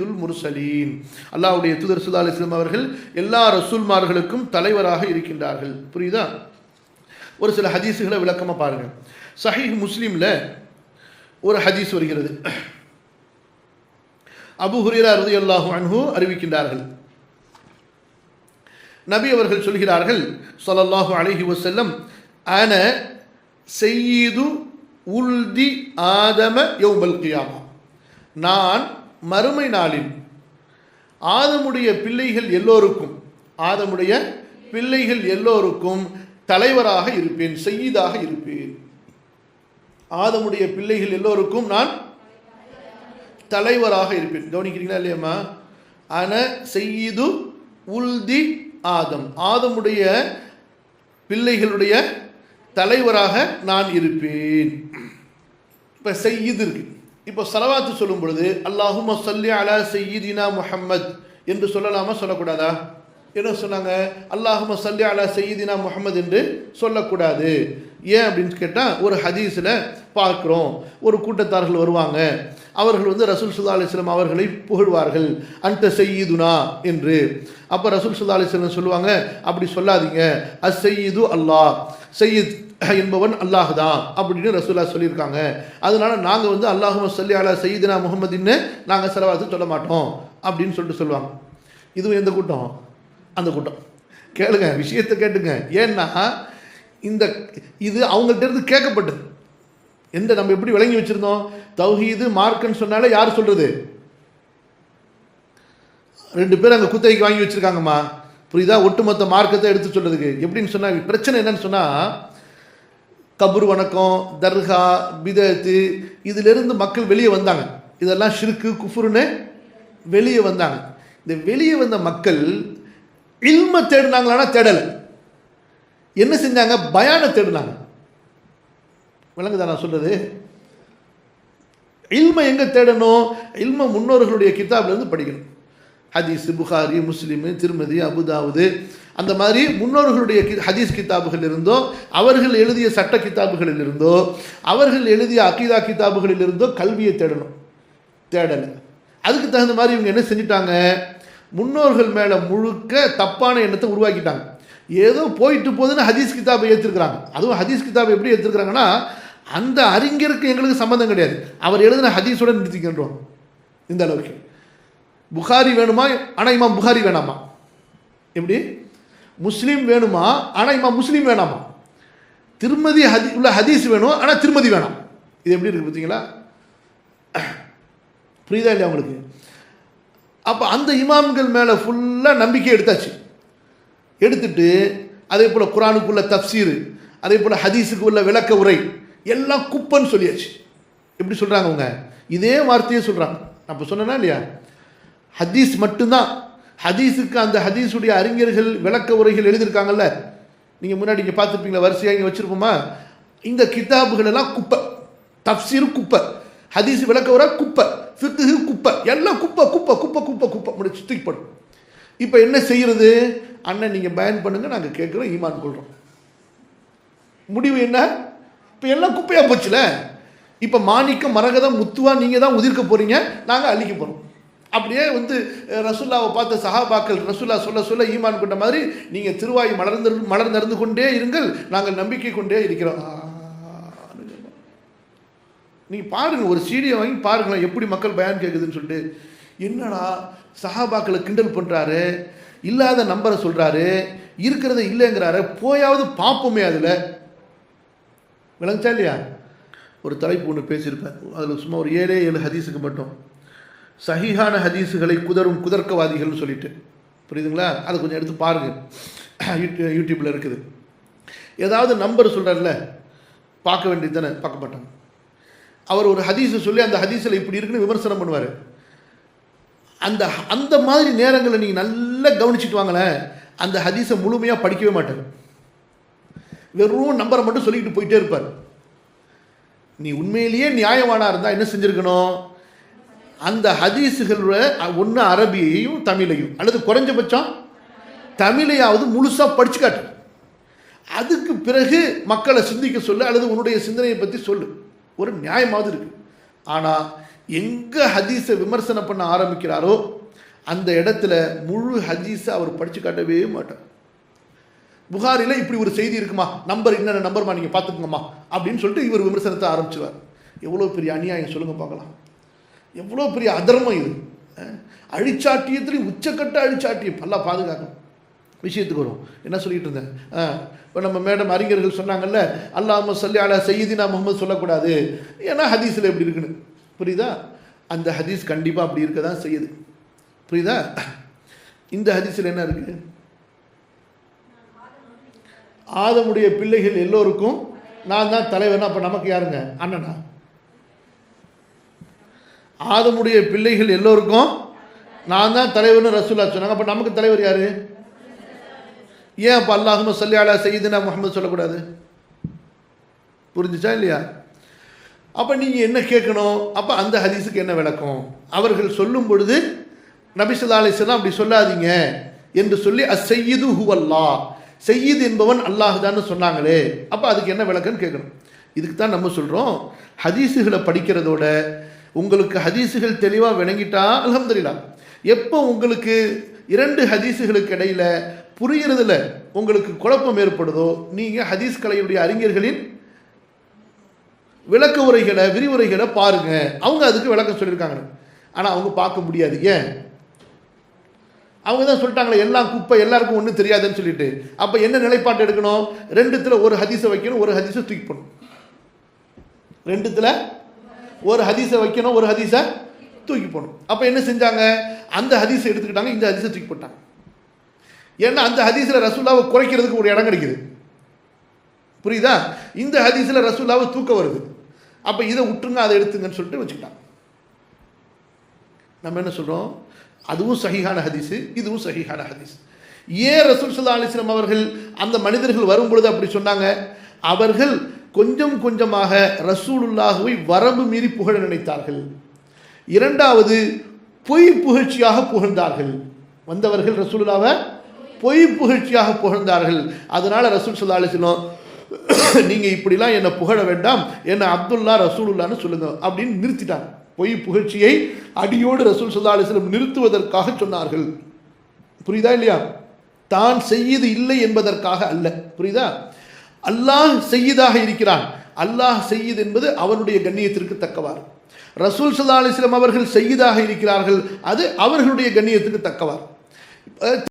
முர்சலீன். அல்லாவுடைய தூதர் சுல்லா அலிஸ்லாம் அவர்கள் எல்லா ரசூல்மார்களுக்கும் தலைவராக இருக்கின்றார்கள். புரியுதா? ஒரு சில ஹதீஸுகளை விளக்கமாக பாருங்க. சஹீஹ் முஸ்லீமில் ஒரு ஹதீஸ் வருகிறது. அபு ஹுரேரா ரலியல்லாஹு அன்ஹு அறிவிக்கின்றார்கள். நபி அவர்கள் சொல்கிறார்கள் சொல்லல்லாஹு அலஹி வசல்லம் அன செய்யிது உல்தி ஆதம யௌமல் கியாமா. நான் மறுமை நாளில் ஆதமுடைய பிள்ளைகள் எல்லோருக்கும் ஆதமுடைய பிள்ளைகள் எல்லோருக்கும் தலைவராக இருப்பேன் செய்யீதாக இருப்பேன். ஆதமுடைய பிள்ளைகள் எல்லோருக்கும் நான் தலைவராக இருப்பேன். கவனிக்கிறீங்களா இல்லையம்மா? அன செய்து உல்தி ஆதம். ஆதமுடைய பிள்ளைகளுடைய தலைவராக நான் இருப்பேன். இப்போ செய்யுது இருக்கு. இப்போ சலவாத்து சொல்லும் பொழுது அல்லாஹும் சல்லி அலா சையீதினா முஹம்மத் என்று சொல்லலாமா சொல்லக்கூடாதா? என்ன சொன்னாங்க? அல்லாஹும் சல்லி அலா சையீதினா முஹம்மது என்று சொல்லக்கூடாது. ஏன் அப்படின்னு கேட்டால் ஒரு ஹதீஸில் பார்க்குறோம். ஒரு கூட்டத்தார்கள் வருவாங்க. அவர்கள் வந்து ரசூல் சுல்லா அலிஸ்லாம் அவர்களை புகழ்வார்கள். அந்த செய்யுதுனா என்று. அப்போ ரசூல் சுல்லா அலிஸ்லாம் சொல்லுவாங்க அப்படி சொல்லாதீங்க. அஸ் செய்யுது அல்லாஹ். செய்யுத் என்பவன் அல்லாஹ் தான் அப்படின்னு ரசூலா சொல்லியிருக்காங்க. அதனால நாங்கள் வந்து அல்லாஹு சொல்லி அலா சையீதினா முகமதின்னு நாங்கள் செலவாத்து சொல்ல மாட்டோம் அப்படின்னு சொல்லிட்டு சொல்லுவாங்க. இதுவும் எந்த கூட்டம்? அந்த கூட்டம். கேளுங்க விஷயத்தை கேட்டுங்க. ஏன்னா இந்த இது அவங்கள்ட்ட இருந்து கேட்கப்பட்டது. எந்த நம்ம எப்படி விளங்கி வச்சிருந்தோம்? தௌஹீது மார்க்குன்னு சொன்னாலே யார் சொல்கிறது ரெண்டு பேர் அங்கே குத்தகைக்கு வாங்கி வச்சிருக்காங்கம்மா. புரியுதா? ஒட்டுமொத்த மார்க்கத்தை எடுத்து சொல்கிறதுக்கு எப்படின்னு சொன்னால் பிரச்சனை என்னன்னு சொன்னால் கபூர் வணக்கம் தர்கா பிதத்து இதிலிருந்து மக்கள் வெளியே வந்தாங்க. இதெல்லாம் ஷிருக்கு குஃபுருன்னு வெளியே வந்தாங்க. இந்த வெளியே வந்த மக்கள் இல்ம தேடினாங்களான்னா தேடலை. என்ன செஞ்சாங்க? பயான தேடினாங்க. விளங்குதா நான் சொல்றது? இல்மை எங்கே தேடணும்? இல்ம முன்னோர்களுடைய கிதாப்லேருந்து படிக்கணும். ஹதீஸ் புகாரி முஸ்லீமு திருமதி அபுதாவுது அந்த மாதிரி முன்னோர்களுடைய கி- ஹதீஸ் கித்தாபுகள் இருந்தோ அவர்கள் எழுதிய சட்ட கிதாபுகளில் இருந்தோ அவர்கள் எழுதிய அகீதா கிதாபுகளில் இருந்தோ கல்வியை தேடணும். தேடலை. அதுக்கு தகுந்த மாதிரி இவங்க என்ன செஞ்சிட்டாங்க? முன்னோர்கள் மேலே முழுக்க தப்பான எண்ணத்தை உருவாக்கிட்டாங்க. ஏதோ போயிட்டு போகுதுன்னு ஹதீஸ் கிதாபை ஏற்றிருக்கிறாங்க அதுவும் ஹதீஸ் கிதாபை எப்படி ஏற்றிருக்கிறாங்கன்னா அந்த அறிஞருக்கு எங்களுக்கு சம்மந்தம் கிடையாது. அவர் எழுதின ஹதீஸோடு நிறுத்திக்கின்றோம். இந்த அளவுக்கு. புகாரி வேணுமா? ஆனால் இமாம் புகாரி வேணாமா? எப்படி? முஸ்லீம் வேணுமா? ஆனால் இமாம் முஸ்லீம் வேணாமா? திருமதி ஹதி உள்ள ஹதீஸ் வேணும் ஆனால் திருமதி வேணாம். இது எப்படி இருக்குது பார்த்தீங்களா புரியுதா இல்லையா அவங்களுக்கு அப்போ அந்த இமாம்கள் மேலே ஃபுல்லாக நம்பிக்கை எடுத்தாச்சு. எடுத்துட்டு அதே போல் குரானுக்குள்ள தப்சீர் அதே போல் ஹதீஸுக்கு உள்ள விளக்க உரை எல்லாம் குப்பன்னு சொல்லியாச்சு. எப்படி சொல்கிறாங்க அவங்க? இதே வார்த்தையே சொல்கிறாங்க அப்போ சொன்னேன்னா இல்லையா? ஹதீஸ் மட்டும்தான். ஹதீஸுக்கு அந்த ஹதீஸுடைய அறிஞர்கள் விளக்க உரைகள் எழுதியிருக்காங்கல்ல? நீங்கள் முன்னாடி இங்கே பார்த்துருப்பீங்களா? வரிசையாக இங்கே வச்சுருப்போமா? இந்த கிதாபுகள் எல்லாம் குப்பை. தப்சீர் குப்பை. ஹதீஸ் விளக்க உரை குப்பை. ஃபிக்கு குப்பை. எல்லாம் குப்பை குப்பை குப்பை குப்பை குப்பை. முடிச்சு தூக்கிப்படும் இப்போ என்ன செய்கிறது அண்ணன் நீங்கள் பயன் பண்ணுங்கள் நாங்கள் கேட்குறோம் ஈமான் கொள்கிறோம் முடிவு என்ன? இப்போ எல்லாம் குப்பையாக போச்சுல? இப்போ மாணிக்கம் மரகதம் முத்துவா நீங்கள் தான் உதிர்க்க போகிறீங்க நாங்கள் அழிக்க போகிறோம் அப்படியே வந்து ரசுல்லாவை பார்த்த சஹாபாக்கள் ரசுல்லா சொல்ல சொல்ல ஈமான் கொண்ட மாதிரி நீங்கள் திருவாய் மலர்ந்து நடந்து கொண்டே இருங்கள் நாங்கள் நம்பிக்கை கொண்டே இருக்கிறோம். ஆ, நீங்கள் பாருங்கள் ஒரு சீடியை வாங்கி பாருங்களேன் எப்படி மக்கள் பயன் கேட்குதுன்னு சொல்லிட்டு. என்னடா சஹாபாக்களை கிண்டல் பண்ணுறாரு இல்லாத நம்பரை சொல்கிறாரு இருக்கிறத இல்லைங்கிறாரு போயாவது பார்ப்போமே அதில். விளங்குச்சா இல்லையா? ஒரு தலைப்பு ஒன்று பேசியிருப்பேன் அதில் சும்மா ஒரு ஏழே ஏழு ஹதீஸுக்கு மட்டும். சஹிஹான ஹதீஸுகளை குதரும் குதர்க்கவாதிகள்னு சொல்லிட்டு. புரியுதுங்களா? அதை கொஞ்சம் எடுத்து பாருங்கள் யூடியூப்பில் இருக்குது ஏதாவது நம்பர் சொல்கிறார்ல பார்க்க வேண்டியது தானே பார்க்க மாட்டாங்க அவர் ஒரு ஹதீஸை சொல்லி அந்த ஹதீஸில் இப்படி இருக்குன்னு விமர்சனம் பண்ணுவார் அந்த அந்த மாதிரி நேரங்களில் நீங்கள் நல்லா கவனிச்சுட்டு வாங்களேன் அந்த ஹதீஸை முழுமையாக படிக்கவே மாட்டார் வெறும் நம்பரை மட்டும் சொல்லிக்கிட்டு போயிட்டே இருப்பார் நீ உண்மையிலேயே நியாயமானா இருந்தால் என்ன செஞ்சுருக்கணும் அந்த ஹதீஸுகளோட ஒன்று அரபியையும் தமிழையும். அல்லது குறைஞ்சபட்சம் தமிழையாவது முழுசாக படிச்சு காட்டு. அதுக்கு பிறகு மக்களை சிந்திக்க சொல்லு அல்லது உன்னுடைய சிந்தனையை பற்றி சொல்லு. ஒரு நியாயமாவது இருக்கு. ஆனால் எங்கே ஹதீஸை விமர்சனம் பண்ண ஆரம்பிக்கிறாரோ அந்த இடத்துல முழு ஹதீஸை அவர் படித்து காட்டவே மாட்டார். புகாரில் இப்படி ஒரு செய்தி இருக்குமா? நம்பர் என்னென்ன நம்பர்மா நீங்கள் பார்த்துக்கோங்கம்மா அப்படின்னு சொல்லிட்டு இவர் விமர்சனத்தை ஆரம்பிச்சுவார் எவ்வளோ பெரிய அநியாயம் சொல்லுங்கள் பார்க்கலாம். எவ்வளோ பெரிய அதர்மம் இது. அஹ், அழிச்சாட்டியத்துலேயும் உச்சக்கட்ட அழிச்சாட்டியம். நல்லா பாதுகாக்கணும். விஷயத்துக்கு வரும் என்ன சொல்லிட்டு இருந்தேன்? இப்போ நம்ம மேடம் அறிஞர்கள் சொன்னாங்கல்ல அல்லாம சொல்லி அலா செய்தினா முகமது சொல்லக்கூடாது. ஏன்னா ஹதீஸில் எப்படி இருக்குன்னு. புரியுதா? அந்த ஹதீஸ் கண்டிப்பாக அப்படி இருக்க தான் செய்யுது. புரியுதா? இந்த ஹதீஸில் என்ன இருக்குது ஆதமுடைய பிள்ளைகள் எல்லோருக்கும் நான் தான் தலைவர்னா அப்போ நமக்கு யாருங்க? அண்ணனா? ஆதமுடைய பிள்ளைகள் எல்லோருக்கும் நான் தான் தலைவர்னு ரசூல்லா சொன்னாங்க. அப்போ நமக்கு தலைவர் யார்? ஏன் அப்போ அல்லாஹும சல்லியாலா அலா செய்யுதுனா முகமது சொல்லக்கூடாது? புரிஞ்சுச்சா இல்லையா? அப்போ நீங்கள் என்ன கேட்கணும்? அப்போ அந்த ஹதீஸுக்கு என்ன விளக்கம்? அவர்கள் சொல்லும் பொழுது நபிசுல்லா அலிஸ்லாம் அப்படி சொல்லாதீங்க என்று சொல்லி அசையீது ஹுவல்லா செய்யுது என்பவன் அல்லாஹுதான்னு சொன்னாங்களே. அப்போ அதுக்கு என்ன விளக்கம்னு கேட்கணும். இதுக்கு தான் நம்ம சொல்கிறோம் ஹதீஸுகளை படிக்கிறதோட உங்களுக்கு ஹதீஸுகள் தெளிவாக விளங்கிட்டா அலமதுல்லா எப்போ உங்களுக்கு இரண்டு ஹதீஸுகளுக்கு இடையில் புரிகிறதுல உங்களுக்கு குழப்பம் ஏற்படுதோ நீங்கள் ஹதீஸ் கலையுடைய அறிஞர்களின் விளக்க உரைகளை விரிவுரைகளை பாருங்க. அவங்க அதுக்கு விளக்கம் சொல்லியிருக்காங்க. ஆனால் அவங்க பார்க்க முடியாது. ஏன்? அவங்க தான் சொல்லிட்டாங்களே எல்லாம் குப்பை எல்லாருக்கும் ஒன்றும் தெரியாதுன்னு சொல்லிட்டு. அப்போ என்ன நிலைப்பாட்டு எடுக்கணும்? ரெண்டுத்தில் ஒரு ஹதீஸை வைக்கணும் ஒரு ஹதீஸை தூக்கி போடணும். ரெண்டுத்தில் ஒரு ஹதீஸை வைக்கணும் ஒரு ஹதீஸை தூக்கி போடணும். அப்போ என்ன செஞ்சாங்க? அந்த ஹதீஸை எடுத்துக்கிட்டாங்க இந்த ஹதீஸை தூக்கி போட்டாங்க. ஏன்னா அந்த ஹதீஸில் ரசூல்லாவை குறைக்கிறதுக்கு ஒரு இடம் கிடைக்குது. புரியுதா? இந்த ஹதீஸில் ரசூல்லாவை தூக்க வருது. அப்போ இதை விட்டுருங்க அதை எடுத்துங்கன்னு சொல்லிட்டு வச்சுக்கிட்டாங்க. நம்ம என்ன சொல்கிறோம் அதுவும் சகிஹான ஹதீஸு இதுவும் சகிஹான ஹதீஸ். ஏன் ரசூல் சுல்லா அலிஸ்லாம் அவர்கள் அந்த மனிதர்கள் வரும் பொழுது அப்படி சொன்னாங்க? அவர்கள் கொஞ்சம் கொஞ்சமாக ரசூலுல்லாஹுவை வரம்பு மீறி புகழ நினைத்தார்கள். இரண்டாவது பொய் புகழ்ச்சியாக புகழ்ந்தார்கள். வந்தவர்கள் ரசூலுல்லாவை பொய் புகழ்ச்சியாக புகழ்ந்தார்கள். அதனால் ரசூல் சொல்லா அலிஸ்லாம் நீங்கள் இப்படிலாம் என்னை புகழ வேண்டாம். என்னை அப்துல்லா ரசூலுல்லான்னு சொல்லுங்கள் அப்படின்னு நிறுத்திட்டாங்க. பொய் புகழ்ச்சியை அடியோடு ரசூல் சொல்லா அலிஸ்லம் நிறுத்துவதற்காக சொன்னார்கள். புரியுதா இல்லையா? தான் செய்யது இல்லை என்பதற்காக அல்ல. புரியுதா? அல்லாஹ் செய்யதாக இருக்கிறான். அல்லாஹ் செய்யுது என்பது அவனுடைய கண்ணியத்திற்கு தக்கவார் ரசூல் சல்லா அலிஸ்லாம் அவர்கள் செய்யதாக இருக்கிறார்கள். அது அவர்களுடைய கண்ணியத்துக்கு தக்கவார்